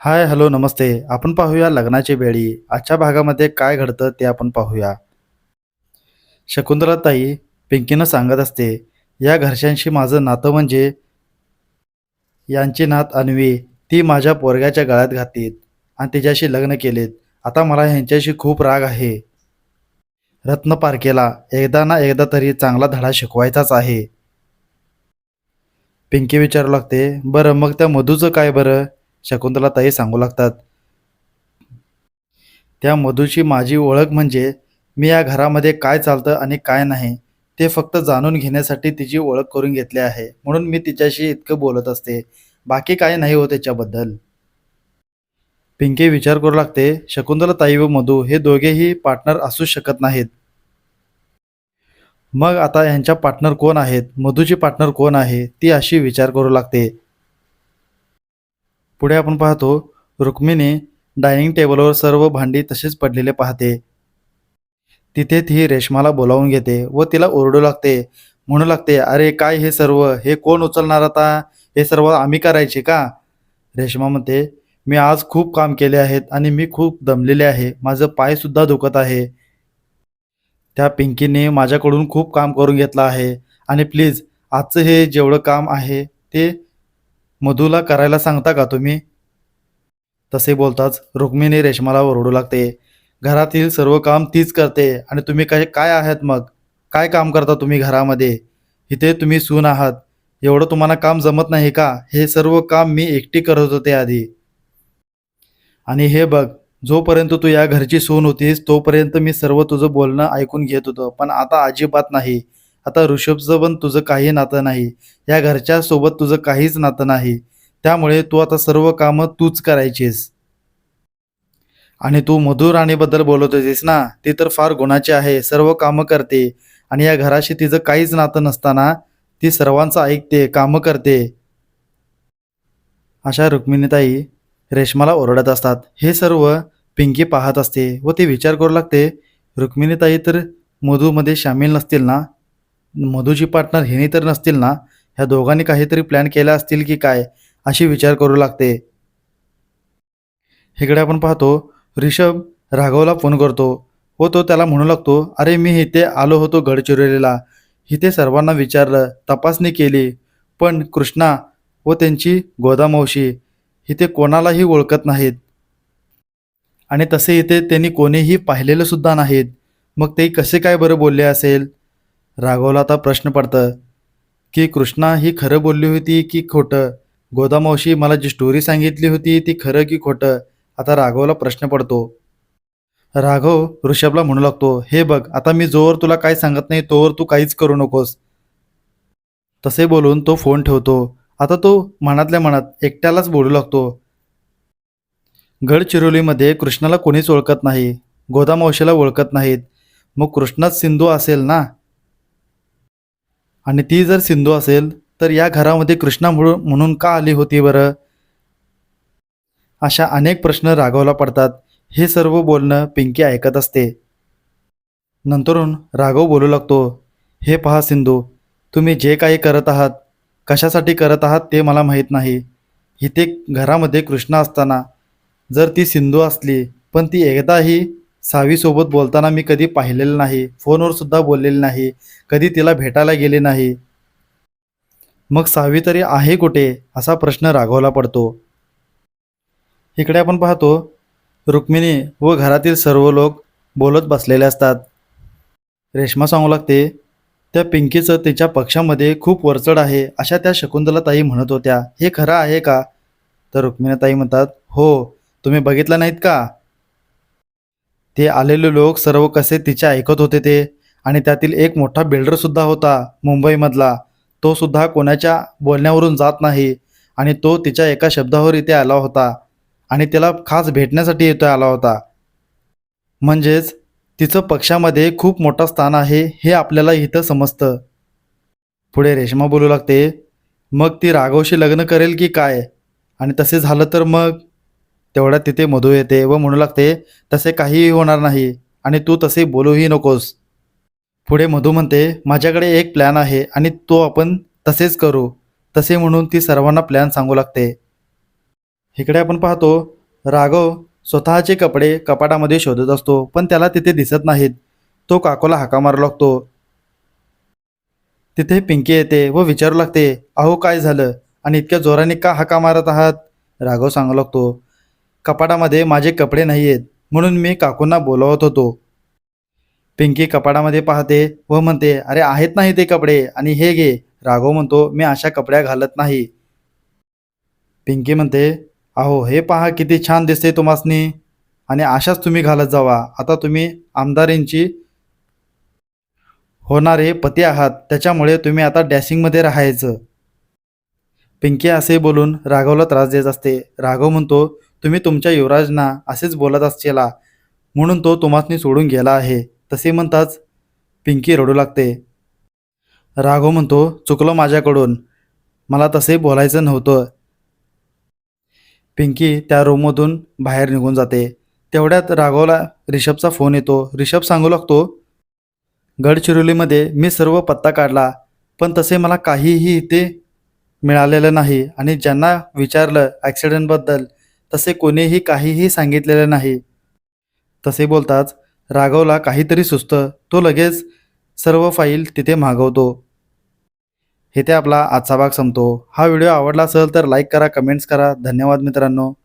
Hi hello नमस्ते. आपण पाहूया लग्नाची बेळी आजच्या भागामध्ये काय घडतं ते आपण पाहूया. शकुंतलाताई पिंकीनं सांगत असते या घरच्यांशी माझं नातं म्हणजे यांची नात अन्वी ती माझ्या पोरग्याच्या गळ्यात घातलीत आणि तिच्याशी लग्न केलेत. आता मला ह्यांच्याशी खूप राग आहे. रत्न पारखेला एकदा ना एकदा तरी चांगला धडा शिकवायचाच आहे. पिंकी विचारू लागते बरं मग त्या मधूचं काय बरं? शकुंतला ताई सांगू लागतात. त्या मधूची माझी ओळख म्हणजे मी या घरामध्ये काय चालतं आणि काय नाही ते फक्त जाणून घेण्यासाठी तिची ओळख करून घेतली आहे. म्हणून मी तिच्याशी इतकं बोलत असते. बाकी काय नाही हो त्याच्याबद्दल पिंकी विचार करू लागते शकुंतला ताई व मधू हे दोघेही पार्टनर असू शकत नाहीत. मग आता यांच्या पार्टनर कोण आहेत? मधूची पार्टनर कोण आहे? ती अशी विचार करू लागते. पुढे आपण पाहतो रुक्मिणी डायनिंग टेबलवर सर्व भांडी तसेच पडलेले पाहते. तिथे ती रेशमाला बोलावून घेते व तिला ओरडू लागते. म्हणू लागते अरे काय हे सर्व? हे कोण उचलणार आता? हे सर्व आम्ही करायचे का? रेशमा म्हणते मी आज खूप काम केले आहेत आणि मी खूप दमलेले आहे. माझं पायसुद्धा दुखत आहे. त्या पिंकीने माझ्याकडून खूप काम करून घेतलं आहे. आणि प्लीज आजचं हे जेवढं काम आहे ते मधूला करायला सांगता का तुम्ही? तसे बोलताच रुक्मिणी रेशमाला ओरडू लागते. घरातील सर्व काम तीच करते आणि तुम्ही काय काय आहात मग? काय काम करता तुम्ही घरामध्ये? इथे तुम्ही सून आहात. एवढं तुम्हाला काम जमत नाही का? हे सर्व काम मी एकटी करत होते आधी. आणि हे बघ जोपर्यंत तू या घरची सून होतीस तोपर्यंत मी सर्व तुझं बोलणं ऐकून घेत होतो. पण आता अजिबात नाही. आता ऋषभचं पण तुझं काही नातं नाही. या घरच्या सोबत तुझं काहीच नातं नाही. त्यामुळे तू आता सर्व कामं तूच करायचीस. आणि तू मधुर राणीबद्दल बोलत होतीस ना ती तर फार गुणाची आहे सर्व कामं करते. आणि या घराशी तिचं काहीच नातं नसताना ती सर्वांचं ऐकते कामं करते. अशा रुक्मिणीताई रेशमाला ओरडत असतात. हे सर्व पिंकी पाहत असते व ती विचार करू लागते रुक्मिणीताई तर मधूमध्ये सामील नसतील ना? मधूची पार्टनर हिनी तर नसतील ना? ह्या दोघांनी काहीतरी प्लॅन केला असतील की काय? अशी विचार करू लागते. इकडे आपण पाहतो ऋषभ राघवला फोन करतो. व तो त्याला म्हणू लागतो अरे मी इथे आलो होतो गडचिरोलीला. इथे सर्वांना विचारलं तपासणी केली. पण कृष्णा व त्यांची गोदामावशी इथे कोणालाही ओळखत नाहीत. आणि तसे इथे त्यांनी कोणीही पाहिलेलं सुद्धा नाहीत. मग ते कसे काय बरं बोलले असेल? राघवला आता प्रश्न पडतं. की कृष्णा ही खरं बोलली होती की खोटं? गोदामावशी मला जी स्टोरी सांगितली होती ती खरं की खोटं? आता राघवला प्रश्न पडतो. राघव ऋषभला म्हणू लागतो हे बघ आता मी जोवर तुला काय सांगत नाही तोवर तू काहीच करू नकोस. तसे बोलून तो फोन ठेवतो. आता तो मनातल्या मनात एकट्यालाच बोलू लागतो. गडचिरोलीमध्ये कृष्णाला कोणीच ओळखत नाही. गोदामावशीला ओळखत नाहीत. मग कृष्णाच सिंधू असेल ना? आणि ती जर सिंधू असेल तर या घरामध्ये कृष्णा म्हणून म्हणून का आली होती बरं? अशा अनेक प्रश्न राघवला पडतात. हे सर्व बोलणं पिंकी ऐकत असते. नंतरून राघव बोलू लागतो हे पहा सिंधू तुम्ही जे काही करत आहात कशासाठी करत आहात ते मला माहीत नाही. इथे घरामध्ये कृष्णा असताना जर ती सिंधू असली पण ती एकदाही सावीसोबत बोलताना मी कधी पाहिलेलं नाही फोनवर सुद्धा नाही कधी तिला भेटायला गेले नाही. मग सावी तरी आहे कुठे? असा प्रश्न राघवला पडतो. इकडे आपण पाहतो रुक्मिणी व घरातील सर्व लोक बोलत बसलेले असतात. रेश्मा सांगू लागते त्या पिंकीचं तिच्या पक्षामध्ये खूप वरचढ आहे अशा त्या शकुंतलाताई म्हणत होत्या हे खरं आहे का? तर रुक्मिणीताई म्हणतात हो तुम्ही बघितलं नाहीत का? ते आलेले लोक सर्व कसे तिचे ऐकत होते ते. आणि त्यातील एक मोठा बिल्डरसुद्धा होता मुंबईमधला. तो सुद्धा कोणाच्या बोलण्यावरून जात नाही. आणि तो तिच्या एका शब्दावर इथे आला होता. आणि त्याला खास भेटण्यासाठी इथे आला होता. म्हणजेच तिचं पक्षामध्ये खूप मोठं स्थान आहे हे आपल्याला इथं समजतं. पुढे रेश्मा बोलू लागते मग ती राघवशी लग्न करेल की काय? आणि तसे झालं तर मग? तेवढ्यात तिथे मधू येते व म्हणू लागते तसे काहीही होणार नाही आणि तू तसे बोलूही नकोस. पुढे मधू म्हणते माझ्याकडे एक प्लॅन आहे आणि तो आपण तसेच करू. तसे म्हणून ती सर्वांना प्लॅन सांगू लागते. इकडे आपण पाहतो राघव स्वतःचे कपडे कपाटामध्ये शोधत असतो पण त्याला तिथे दिसत नाहीत. तो काकोला हाका मारू लागतो. तिथे पिंकी येते व विचारू लागते अहो काय झालं? आणि इतक्या जोराने का हाका मारत आहात? राघव सांगू लागतो कपाटामध्ये माझे कपडे नाही आहेत म्हणून मी काकूंना बोलवत होतो. पिंकी कपाटामध्ये पाहते व म्हणते अरे आहेत नाही ते कपडे. आणि हे घे. राघव म्हणतो मी अशा कपड्या घालत नाही. पिंकी म्हणते अहो हे पहा किती छान दिसते तुम्हासनी. आणि अशाच तुम्ही घालत जावा. आता तुम्ही आमदारींची होणारे पती आहात. त्याच्यामुळे तुम्ही आता डॅशिंगमध्ये राहायचं. पिंकी असे बोलून राघवला त्रास देत असते. राघव म्हणतो तुम्ही तुमच्या युवराजना असेच बोलत असलेला म्हणून तो तुम्हासनी सोडून गेला आहे. तसे म्हणताच पिंकी रडू लागते. राघव म्हणतो चुकलो माझ्याकडून. मला तसे बोलायचं नव्हतं. पिंकी त्या रूममधून बाहेर निघून जाते. तेवढ्यात राघवला रिषभचा फोन येतो. रिषभ सांगू लागतो गडचिरोलीमध्ये मी सर्व पत्ता काढला पण तसे मला काहीही इथे मिळालेलं नाही. आणि ज्यांना विचारलं ॲक्सिडेंटबद्दल तसे कोणीही काहीही सांगितलेलं नाही. तसे बोलताच राघवला काहीतरी सुचतं. तो लगेच सर्व फाईल तिथे मागवतो. इथे आपला आजचा भाग संपतो. हा व्हिडिओ आवडला असेल तर लाईक करा कमेंट्स करा. धन्यवाद मित्रांनो.